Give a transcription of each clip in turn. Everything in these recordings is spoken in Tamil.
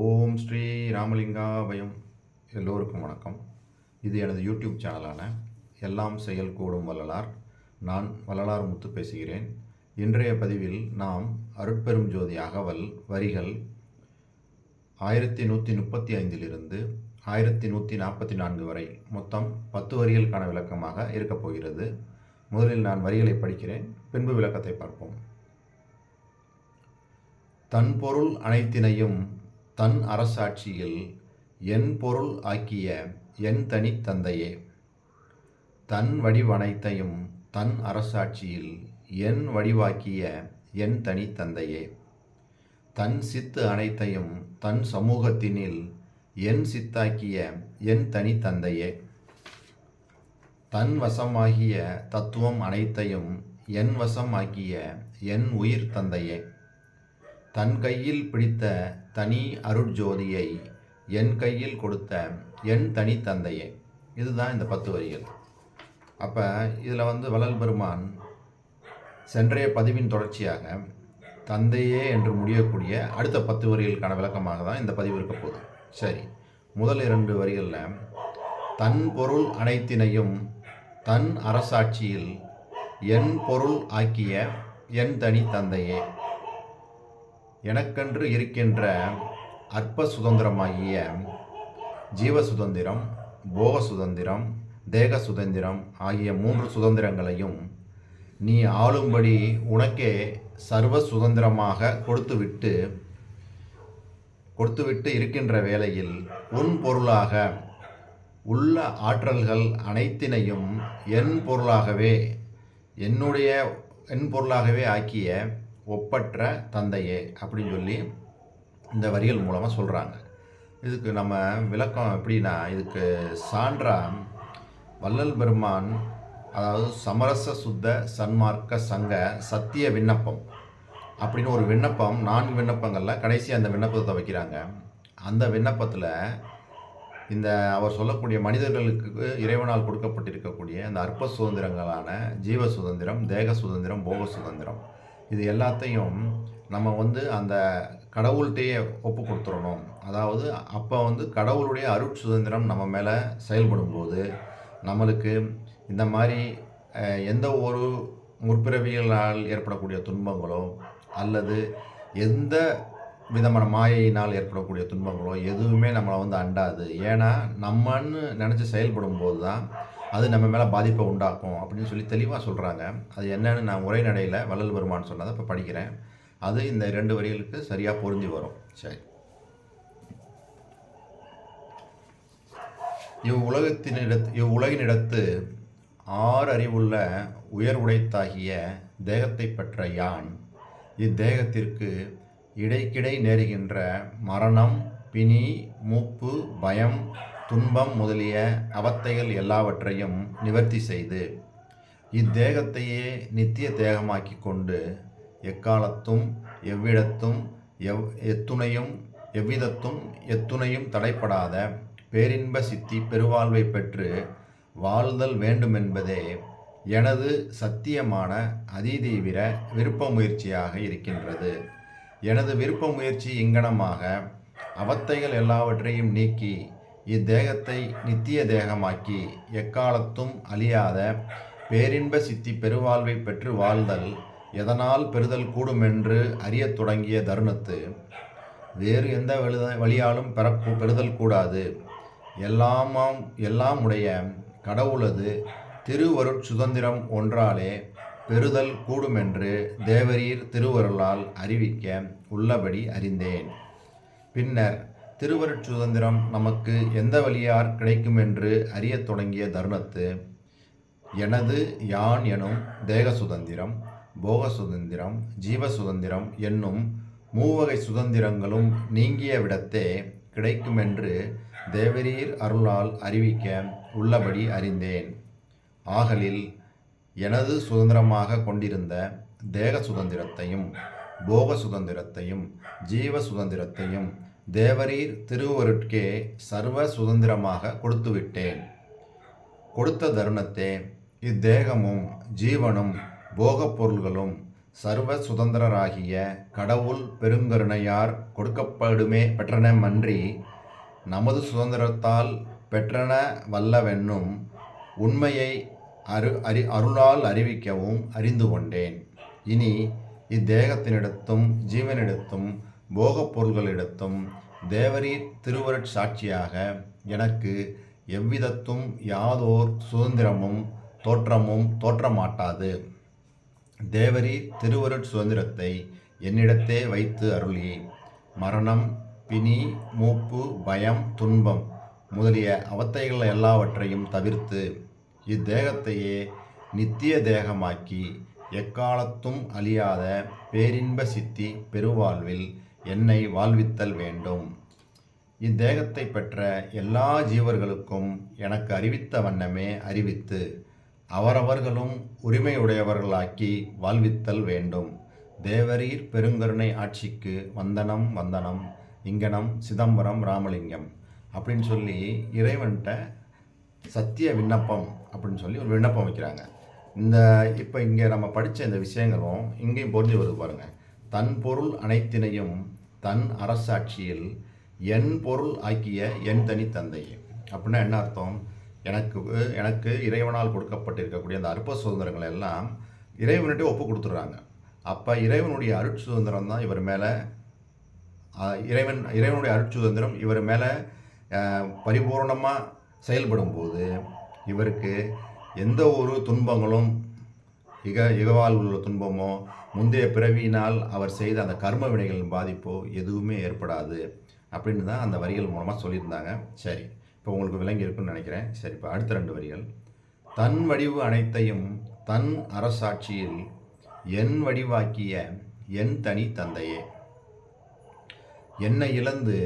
ஓம் ஸ்ரீ ராமலிங்காபயம் எல்லோருக்கும் வணக்கம். இது எனது யூடியூப் சேனலான எல்லாம் செயல் கூடும் வள்ளலார். நான் வள்ளலார் முத்து பேசுகிறேன். இன்றைய பதிவில் நாம் அருட்பெரும் ஜோதி அகவல் வரிகள் ஆயிரத்தி நூற்றி முப்பத்தி ஐந்திலிருந்து ஆயிரத்தி நூற்றி நாற்பத்தி நான்கு வரை மொத்தம் பத்து வரிகளுக்கான விளக்கமாக இருக்கப் போகிறது. முதலில் நான் வரிகளை படிக்கிறேன் பின்பு விளக்கத்தை பார்ப்போம். தன் பொருள் அனைத்தினையும் தன் அரசாட்சியில் என் பொருள் ஆக்கிய என் தனித்தந்தையே தன் வடிவனைத்தையும் தன் அரசாட்சியில் என் வடிவாக்கிய என் தனித்தந்தையே தன் சித்து அனைத்தையும் தன் சமூகத்தினில் என் சித்தாக்கிய என் தனித்தந்தையே தன் வசமாகிய தத்துவம் அனைத்தையும் என் வசமாக்கிய என் உயிர் தந்தையே. தன் கையில் பிடித்த தனி அருட்ஜோதியை என் கையில் கொடுத்த என் தனி தந்தையே. இதுதான் இந்த பத்து வரிகள். அப்போ இதில் வந்து வள்ளல் பெருமான் சென்றைய பதிவின் தொடர்ச்சியாக தந்தையே என்று முடியக்கூடிய அடுத்த பத்து வரிகளுக்கான விளக்கமாக தான் இந்த பதிவு இருக்க போதும் சரி முதல் இரண்டு வரிகளில் தன் பொருள் அனைத்தினையும் தன் அரசாட்சியில் என் பொருள் ஆக்கிய என் தனி தந்தையே. எனக்கென்று இருக்கின்ற அற்ப சுதந்திரமாகிய ஜீவ சுதந்திரம் போக சுதந்திரம் தேக சுதந்திரம் ஆகிய மூன்று சுதந்திரங்களையும் நீ ஆளும்படி உனக்கே சர்வ சுதந்திரமாக கொடுத்துவிட்டு கொடுத்துவிட்டு இருக்கின்ற வேளையில் உன் பொருளாக உள்ள ஆற்றல்கள் அனைத்தினையும் என் பொருளாகவே என்னுடைய என் பொருளாகவே ஆக்கிய ஒப்பற்ற தந்தையே அப்படின்னு சொல்லி இந்த வரிகள் மூலமாக சொல்கிறாங்க இதுக்கு நம்ம விளக்கம் எப்படின்னா இதுக்கு சான்றா வள்ளல் பெருமான் அதாவது சமரச சுத்த சன்மார்க்க சங்க சத்திய விண்ணப்பம் அப்படின்னு ஒரு விண்ணப்பம் நான்கு விண்ணப்பங்களில் கடைசி அந்த விண்ணப்பத்தை வைக்கிறாங்க. அந்த விண்ணப்பத்தில் இந்த அவர் சொல்லக்கூடிய மனிதர்களுக்கு இறைவனால் கொடுக்கப்பட்டிருக்கக்கூடிய அந்த அற்ப சுதந்திரங்களான ஜீவ சுதந்திரம் தேக சுதந்திரம் போக சுதந்திரம் இது எல்லாத்தையும் நம்ம வந்து அந்த கடவுள்கிட்டயே ஒப்பு கொடுத்துடணும். அதாவது அப்போ வந்து கடவுளுடைய அருட் சுதந்திரம் நம்ம மேலே செயல்படும் போது நம்மளுக்கு இந்த மாதிரி எந்த ஒரு முற்பிறவிகளால் ஏற்படக்கூடிய துன்பங்களோ அல்லது எந்த விதமான மாயையினால் ஏற்படக்கூடிய துன்பங்களோ எதுவுமே நம்மளை வந்து அண்டாது. ஏன்னா நம்மன்னு நினச்சி செயல்படும் போது தான் அது நம்ம மேலே பாதிப்பை உண்டாக்கும் அப்படின்னு சொல்லி தெளிவாக சொல்கிறாங்க அது என்னன்னு நான் உரைநடையில் வள்ளல் பெருமான் சொன்னதை இப்போ படிக்கிறேன். அது இந்த ரெண்டு வரிகளுக்கு சரியாக பொருந்தி வரும். சரி. இவ் உலகத்தினிடத் இவ் உலகினிடத்து ஆறு அறிவுள்ள உயர் உடைத்தாகிய தேகத்தை பெற்ற யான் இத்தேகத்திற்கு இடைக்கிடை நேருகின்ற மரணம் பிணி மூப்பு பயம் துன்பம் முதலிய அவத்தைகள் எல்லாவற்றையும் நிவர்த்தி செய்து இத்தேகத்தையே நித்திய தேகமாக்கி கொண்டு எக்காலத்தும் எவ்விடத்தும் எவ் எத்துணையும் எவ்விதத்தும் எத்துணையும் தடைப்படாத பேரின்ப சித்தி பெருவாழ்வை பெற்று வாழ்தல் வேண்டுமென்பதே எனது சத்தியமான அதிதீவிர விருப்ப முயற்சியாக இருக்கின்றது. எனது விருப்ப முயற்சி இங்கனமாக அவத்தைகள் எல்லாவற்றையும் நீக்கி இத்தேகத்தை நித்திய தேகமாக்கி எக்காலத்தும் அழியாத பேரின்ப சித்தி பெருவாழ்வை பெற்று வாழ்தல் எதனால் பெறுதல் கூடுமென்று அறியத் தொடங்கிய தருணத்து. வேறு எந்த வழியாலும் பெற பெறுதல் கூடாது. எல்லாமாம் எல்லாம் உடைய கடவுளது திருவருட் சுதந்திரம் ஒன்றாலே பெறுதல் கூடுமென்று தேவரீர் திருவருளால் அறிவிக்க உள்ளபடி அறிந்தேன். பின்னர் திருவருட் சுதந்திரம் நமக்கு எந்த வழியார் கிடைக்குமென்று அறியத் தொடங்கிய தருணத்து எனது யான் எனும் தேக சுதந்திரம் போக சுதந்திரம் ஜீவ சுதந்திரம் என்னும் மூவகை சுதந்திரங்களும் நீங்கிய விடத்தே கிடைக்குமென்று தேவரீர் அருளால் அறிவிக்க உள்ளபடி அறிந்தேன். ஆகலில் எனது சுதந்திரமாக கொண்டிருந்த தேக சுதந்திரத்தையும் போக சுதந்திரத்தையும் ஜீவ சுதந்திரத்தையும் தேவரீர் திருவருட்கே சர்வ சுதந்திரமாக கொடுத்துவிட்டேன். கொடுத்த தருணத்தே இத்தேகமும் ஜீவனும் போகப் பொருள்களும் சர்வ சுதந்திரராகிய கடவுள் பெருங்கருணையார் கொடுக்கப்படுமே பெற்றனமன்றி நமது சுதந்திரத்தால் பெற்றன வல்லவென்னும் உண்மையை அரு அறி அருளால் அறிவிக்கவும் அறிந்து கொண்டேன். இனி இத்தேகத்தினிடத்தும் ஜீவனிடத்தும் போகப் பொருள்களிடத்தும் தேவரீர் திருவருட் சாட்சியாக எனக்கு எவ்விதத்தும் யாதோர் சுதந்திரமும் தோற்றமும் தோற்றமாட்டாது. தேவரி திருவருட் சுதந்திரத்தை என்னிடத்தே வைத்து அருளி. மரணம் பிணி மூப்பு பயம் துன்பம் முதலிய அவத்தைகள் எல்லாவற்றையும் தவிர்த்து இத்தேகத்தையே நித்திய தேகமாக்கி எக்காலத்தும் அழியாத பேரின்ப சித்தி பெருவாழ்வில் என்னை வாழ்வித்தல் வேண்டும். இத்தேகத்தை பெற்ற எல்லா ஜீவர்களுக்கும் எனக்கு அறிவித்த வண்ணமே அறிவித்து அவரவர்களும் உரிமையுடையவர்களாக்கி வாழ்வித்தல் வேண்டும். தேவரீர் பெருங்கருணை ஆட்சிக்கு வந்தனம் வந்தனம் இங்கனம் சிதம்பரம் ராமலிங்கம் அப்படின்னு சொல்லி இறைவன்கிட்ட சத்திய விண்ணப்பம் அப்படின்னு சொல்லி ஒரு விண்ணப்பம் வைக்கிறாங்க. இந்த இப்போ இங்கே நம்ம படித்த இந்த விஷயங்களும் இங்கேயும் பொருந்தி வருது பாருங்கள் தன் பொருள் அனைத்தினையும் தன் அரசாட்சியில் என் பொருள் ஆக்கிய என் தனி தந்தையே அப்படின்னா என்ன அர்த்தம்? எனக்கு எனக்கு இறைவனால் கொடுக்கப்பட்டிருக்கக்கூடிய அந்த அற்ப சுதந்திரங்கள் எல்லாம் இறைவன்கிட்ட ஒப்பு கொடுத்துட்றாங்க. அப்போ இறைவனுடைய அருட் சுதந்திரம் தான் இவர் மேலே இறைவன் இறைவனுடைய அருட் சுதந்திரம் இவர் மேலே பரிபூர்ணமாக செயல்படும் போது இவருக்கு எந்த ஒரு துன்பங்களும் இக இகவால் உள்ள துன்பமோ முந்தைய பிறவியினால் அவர் செய்த அந்த கர்ம வினைகளின் பாதிப்போ எதுவுமே ஏற்படாது அப்படின்னு தான் அந்த வரிகள் மூலமாக சொல்லியிருந்தாங்க. சரி இப்போ உங்களுக்கு விளங்கி இருக்குன்னு நினைக்கிறேன். சரி இப்போ அடுத்த ரெண்டு வரிகள். தன் வடிவு அனைத்தையும் தன் அரசாட்சியில் என் வடிவாக்கிய என் தனி தந்தையே. என்னை இழந்து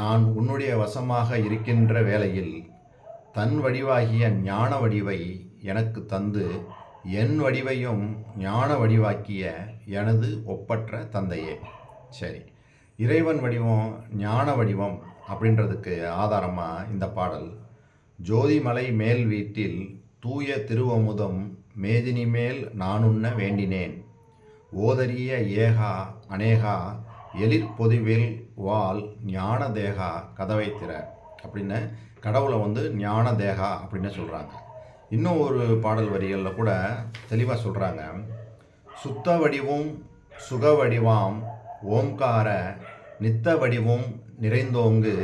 நான் உன்னுடைய வசமாக இருக்கின்ற வேளையில் தன் வடிவாகிய ஞான வடிவை எனக்கு தந்து என் வடிவையும் ஞான வடிவாக்கிய எனது ஒப்பற்ற தந்தையே. சரி இறைவன் வடிவம் ஞான வடிவம் அப்படின்றதுக்கு ஆதாரமாக இந்த பாடல்? ஜோதிமலை மேல் வீட்டில் தூய திருவமுதம் மேதினி மேல் நானுண்ண வேண்டினேன். ஓதரிய ஏகா அநேகா எழிற்பொதுவில் வால் ஞான தேகா கதவை திற அப்படின்னு கடவுளை வந்து ஞான தேகா அப்படின்னு சொல்கிறாங்க இன்னும் ஒரு பாடல் வரிகளில் கூட தெளிவாக சொல்கிறாங்க சுத்த வடிவும் சுக வடிவாம் ஓம்கார நித்த வடிவும் நிறைந்தோங்கு.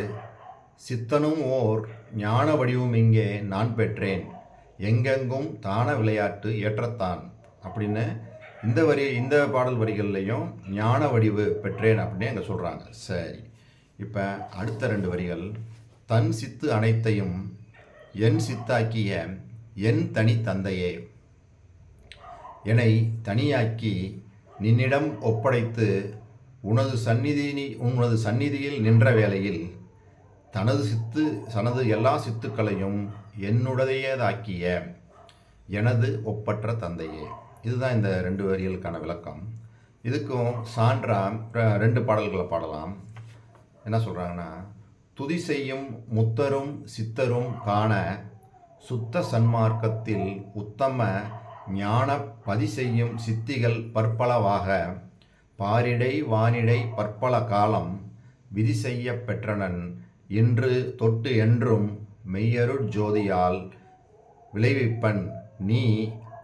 சித்தனும் ஓர் ஞான வடிவும் இங்கே நான் பெற்றேன். எங்கெங்கும் தான விளையாட்டு ஏற்றத்தான். அப்படின்னு இந்த வரி இந்த பாடல் வரிகள்லையும் ஞான வடிவு பெற்றேன் அப்படின்னு அங்கே சொல்கிறாங்க சரி இப்போ அடுத்த ரெண்டு வரிகள். தன் சித்து அனைத்தையும் என் சித்தாக்கிய என் தனி தந்தையே. என்னை தனியாக்கி நின்னிடம் ஒப்படைத்து உனது சந்நிதி உனது சந்நிதியில் நின்ற வேளையில் தனது சித்து தனது எல்லா சித்துக்களையும் என்னுடையதாக்கிய எனது ஒப்பற்ற தந்தையே. இதுதான் இந்த ரெண்டு வரிகளுக்கான விளக்கம். இதுக்கும் சான்றா ரெண்டு பாடல்களை பாடலாம். என்ன சொல்கிறாங்கன்னா துதி செய்யும் முத்தரும் சித்தரும் காண சுத்த சன்மார்க்கத்தில் உத்தம ஞான பதி செய்யும் சித்திகள் பற்பளவாக. பாரிடை வானிடை பற்பல காலம் விதி செய்ய பெற்றனன். இன்று தொட்டு என்றும் மெய்யருட் ஜோதியால் விளைவிப்பன். நீ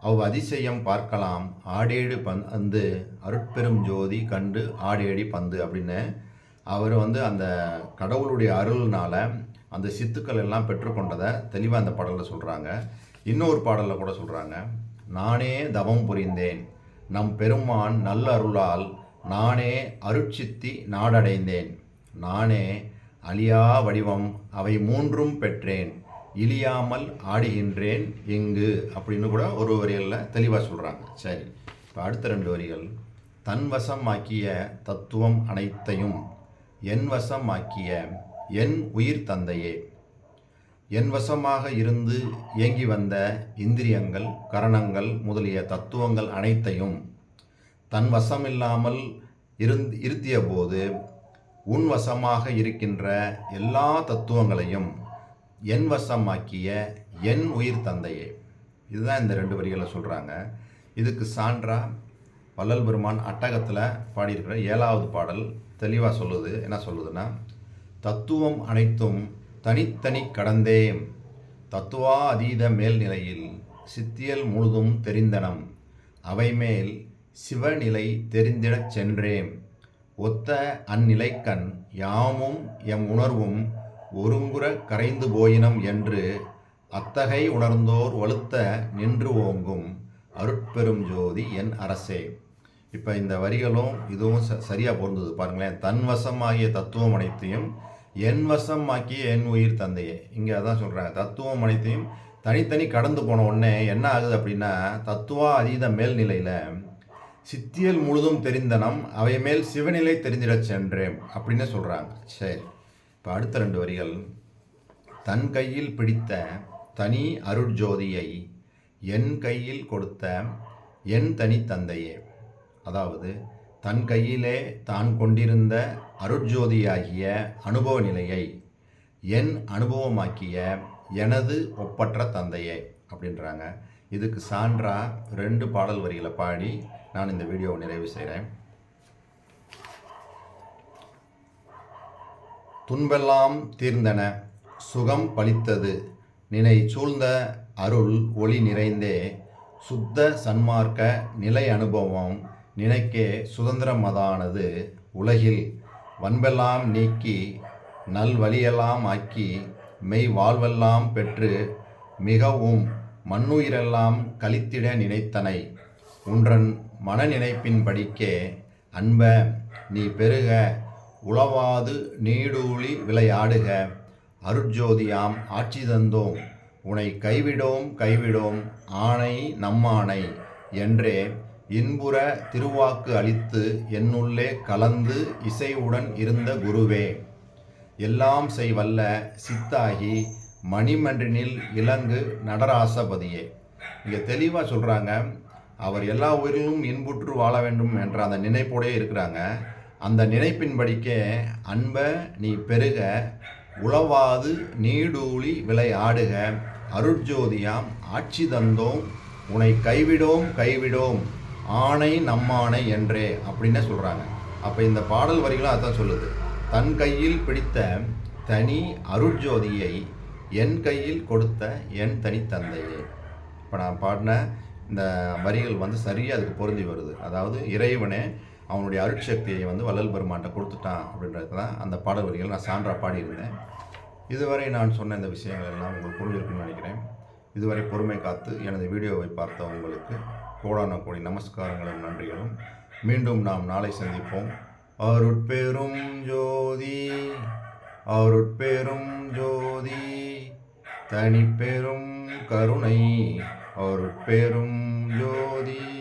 அவ் அதிசயம் பார்க்கலாம். ஆடேடு பந்து அருட்பெரும் ஜோதி கண்டு ஆடேடி பந்து அப்படின்னு. அவர் வந்து அந்த கடவுளுடைய அருள்னால அந்த சித்துக்கள் எல்லாம் பெற்றுக்கொண்டதை தெளிவாக அந்த பாடலில் சொல்கிறாங்க இன்னொரு பாடலில் கூட சொல்கிறாங்க நானே தவம் புரிந்தேன். நம் பெருமான் நல்ல அருளால் நானே அருட்சித்தி நாடடைந்தேன். நானே அழியா வடிவம் அவை மூன்றும் பெற்றேன். இழியாமல் ஆடுகின்றேன் எங்கு அப்படின்னு கூட ஒரு வரிகளில் தெளிவாக சொல்கிறாங்க சரி இப்போ அடுத்த ரெண்டு வரிகள். தன்வசமாக்கிய தத்துவம் அனைத்தையும் என் வசமாக்கிய என் உயிர் தந்தையே. என் வசமாக இருந்து இயங்கி வந்த இந்திரியங்கள் கரணங்கள் முதலிய தத்துவங்கள் அனைத்தையும் தன் வசமில்லாமல் இருந் இருத்திய போது உன் வசமாக இருக்கின்ற எல்லா தத்துவங்களையும் என் வசமாக்கிய என் உயிர் தந்தையே. இதுதான் இந்த ரெண்டு வரிகளை சொல்கிறாங்க இதுக்கு சான்றா வள்ளல் பெருமான் அட்டகத்தில் பாடியிருக்கிற ஏழாவது பாடல் தெளிவாக சொல்லுது. என்ன சொல்லுதுன்னா தத்துவம் அனைத்தும் தனித்தனி கடந்தே தத்துவா அதீத மேல்நிலையில் சித்தியல் முழுதும் தெரிந்தனம். அவை மேல் சிவநிலை தெரிந்திடச் சென்றேம். ஒத்த அந்நிலைக்கண் யாமும் எம் உணர்வும் ஒருங்குற கரைந்து போயினம் என்று அத்தகை உணர்ந்தோர் வலுத்த நின்று ஓங்கும் அருட்பெரும் ஜோதி என் அரசே. இப்போ இந்த வரிகளும் இதுவும் ச சரியாக பொருந்தது. பாருங்களேன். தன்வசமாகிய தத்துவம் அனைத்தையும் என் வசம் ஆக்கிய என் உயிர் தந்தையே. இங்கே அதான் சொல்கிறாங்க தத்துவம் அனைத்தையும் தனித்தனி கடந்து போன உடனே என்ன ஆகுது அப்படின்னா தத்துவா அதீத மேல்நிலையில் சித்தியல் முழுதும் தெரிந்தனம் அவை மேல் சிவநிலை தெரிஞ்சிடச் சென்றேன் அப்படின்னு சொல்கிறாங்க சரி இப்போ அடுத்த ரெண்டு வரிகள். தன் கையில் பிடித்த தனி அருட்ஜோதியை என் கையில் கொடுத்த என் தனி தந்தையே. அதாவது தன் கையிலே தான் கொண்டிருந்த அருட்ஜோதியாகிய அனுபவ நிலையை என் அனுபவமாக்கிய எனது ஒப்பற்ற தந்தையே அப்படின்றாங்க. இதுக்கு சான்றா ரெண்டு பாடல் வரிகளை பாடி நான் இந்த வீடியோவை நிறைவு செய்கிறேன் துன்பெல்லாம் தீர்ந்தன சுகம் பலித்தது நினை சூழ்ந்த அருள் ஒளி நிறைந்தே சுத்த சன்மார்க்க நிலை அனுபவம் நினைக்கே சுதந்திரமதானது உலகில் வன்பெல்லாம் நீக்கி நல்வழியெல்லாம் ஆக்கி மெய் வாழ்வெல்லாம் பெற்று மிகவும் மண்ணுயிரெல்லாம் கழித்திட நினைத்தனை. உன்றன் மனநினைப்பின் படிக்கே அன்ப நீ பெருக உளவாது நீடூழி விளையாடுக. அருட்ஜோதியாம் ஆட்சி தந்தோம் உனை கைவிடோம் கைவிடோம் ஆணை நம்மானை என்றே இன்புற திருவாக்கு அளித்து என்னுள்ளே கலந்து இசையுடன் இருந்த குருவே. எல்லாம் செய்வல்ல சித்தாகி மணிமன்றினில் இலங்கு நடராசபதியே. இங்கே தெளிவாக சொல்கிறாங்க அவர் எல்லா உயிரிலும் இன்புற்று வாழ வேண்டும் என்ற அந்த நினைப்போடே இருக்கிறாங்க. அந்த நினைப்பின்படிக்கே அன்ப நீ பெருக உளவாது நீடூழி விளையாடுக அருட்ஜோதியாம் ஆட்சி தந்தோம் உனை கைவிடோம் கைவிடோம். ஆணை நம்மானை என்றே அப்படின்னே சொல்கிறாங்க அப்போ இந்த பாடல் வரிகளும் அதான் சொல்லுது. தன் கையில் பிடித்த தனி அருட்ஜோதியை என் கையில் கொடுத்த என் தனித்தந்தையே இப்போ நான் பாடின இந்த வரிகள் வந்து சரியாக அதுக்கு பொருந்தி வருது. அதாவது இறைவனே அவனுடைய அருட்சக்தியை வந்து வள்ளல் பெருமான்ட்ட கொடுத்துட்டான் அப்படின்றது தான் அந்த பாடல் வரிகள் நான் சான்றாக பாடியிருந்தேன். இதுவரை நான் சொன்ன இந்த விஷயங்கள் எல்லாம் உங்களுக்கு புரிஞ்சிருக்குன்னு நினைக்கிறேன். இதுவரை பொறுமை காத்து எனது வீடியோவை பார்த்த உங்களுக்கு கோடான கோடி நமஸ்காரங்களும் நன்றிகளும். மீண்டும் நாம் நாளை சந்திப்போம். அருட்பெரும் ஜோதி அருட்பெரும் ஜோதி தனிப்பெரும் கருணை அருட்பெரும் ஜோதி.